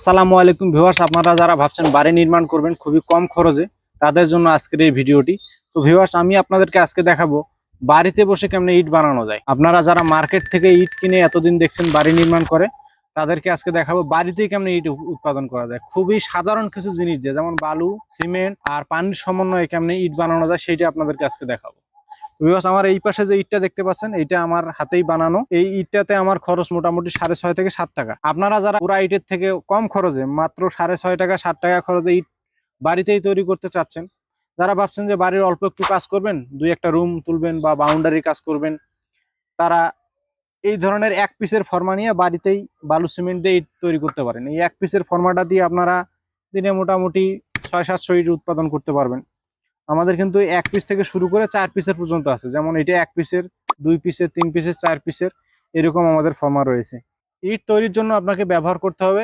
আসসালামু আলাইকুম ভিউয়ার্স, আপনারা যারা ভাবছেন বাড়ি নির্মাণ করবেন, খুবই কম খরচে তাদের জন্য আজকের এই ভিডিওটি। তো ভিউয়ার্স, আমি আপনাদেরকে আজকে দেখাবো বাড়িতে বসে কেমনে ইট বানানো যায়। আপনারা যারা মার্কেট থেকে ইট কিনে এতদিন দেখছেন বাড়ি নির্মাণ করে, তাদেরকে আজকে দেখাবো বাড়িতেই কেমনে ইট উৎপাদন করা যায়। খুবই সাধারণ কিছু জিনিস যে, যেমন বালু, সিমেন্ট আর পানির সমন্বয়ে কেমনে ইট বানানো যায়, সেইটা আপনাদেরকে আজকে দেখাবো। বিকজ আমার এই পাশে যে ইটটা দেখতে পাচ্ছেন এটা আমার হাতেই বানানো। এই ইটটাতে আমার খরচ মোটামুটি সাড়ে ছয় থেকে সাত টাকা। আপনারা যারা পুরা ইটের থেকে কম খরচে, মাত্র সাড়ে ছয় টাকা, সাত টাকা খরচে ইট বাড়িতেই তৈরি করতে চাচ্ছেন, যারা ভাবছেন যে বাড়ির অল্প একটু কাজ করবেন, দুই একটা রুম তুলবেন বা বাউন্ডারি কাজ করবেন, তারা এই ধরনের এক পিসের ফর্মা নিয়ে বাড়িতেই বালু সিমেন্ট দিয়ে ইট তৈরি করতে পারেন। এই এক পিসের ফর্মাটা দিয়ে আপনারা দিনে মোটামুটি ছয় সাতশো ইট উৎপাদন করতে পারবেন। আমাদের কিন্তু এক পিস থেকে শুরু করে চার পিসের পর্যন্ত আছে। যেমন এটা এক পিসের দুই পিসের তিন পিসের চার পিসের এরকম আমাদের ফর্মা রয়েছে। ইট তৈরির জন্য আপনাকে ব্যবহার করতে হবে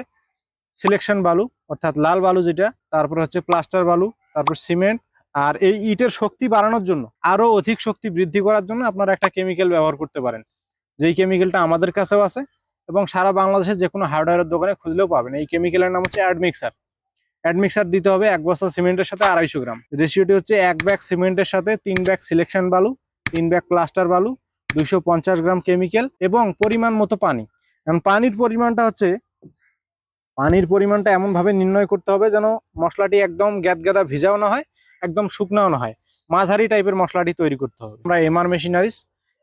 সিলেকশন বালু, অর্থাৎ লাল বালু যেটা, তারপর হচ্ছে প্লাস্টার বালু, তারপর সিমেন্ট আর এই ইটের শক্তি বাড়ানোর জন্য আরও অধিক শক্তি বৃদ্ধি করার জন্য আপনারা একটা কেমিক্যাল ব্যবহার করতে পারেন। যেই কেমিক্যালটা আমাদের কাছেও আছে এবং সারা বাংলাদেশের যে কোনো হার্ডওয়্যারের দোকানে খুঁজলেও পাবেন। এই কেমিক্যালের নাম হচ্ছে অ্যাডমিক্সার অ্যাডমিক্সার দিতে হবে, এক বস্তা সিমেন্টের সাথে আড়াইশো গ্রাম। রেশিওটি হচ্ছে এক ব্যাগ সিমেন্টের সাথে, তিন ব্যাগ সিলেকশন বালু, তিন ব্যাগ প্লাস্টার বালু পঞ্চাশ গ্রাম কেমিক্যাল এবং পরিমাণ মতো পানি। এখন পানির পরিমাণটা হচ্ছে, পানির পরিমাণটা এমনভাবে নির্ণয় করতে হবে যেন মশলাটি একদম গ্যাদগাদা ভিজাও না হয়, একদম শুকনাও না হয়। মাঝারি টাইপের মশলাটি তৈরি করতে হবে। আমরা এমআর মেশিনারিজ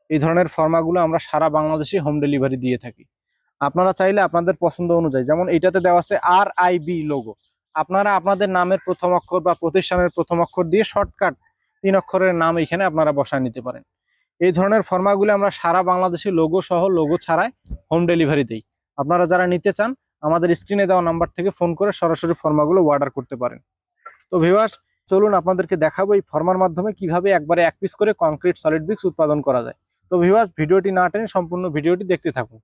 এই ধরনের ফর্মাগুলো আমরা সারা বাংলাদেশে হোম ডেলিভারি দিয়ে থাকি। আপনারা চাইলে আপনাদের পছন্দ অনুযায়ী, যেমন এইটাতে দেওয়া আছে আর আই বি লোগো আপনারা আপনাদের নামের প্রথম অক্ষর বা প্রতিষ্ঠানের প্রথম অক্ষর দিয়ে শর্টকাট তিন অক্ষরের নাম এখানে আপনারা বসায় নিতে পারেন। এই ধরনের ফর্মাগুলো আমরা সারা বাংলাদেশে লোগো সহ লোগো ছাড়াই হোম ডেলিভারি দিই। আপনারা যারা নিতে চান, আমাদের স্ক্রিনে দেওয়া নাম্বার থেকে ফোন করে সরাসরি ফর্মাগুলো অর্ডার করতে পারেন। তো ভিউয়ার্স চলুন আপনাদেরকে দেখাবো এই ফর্মার মাধ্যমে কীভাবে একবারে এক পিস করে কংক্রিট সলিড ব্রিক্স উৎপাদন করা যায়। তো ভিউয়ার্স ভিডিওটি না টেনে সম্পূর্ণ ভিডিওটি দেখতে থাকুন।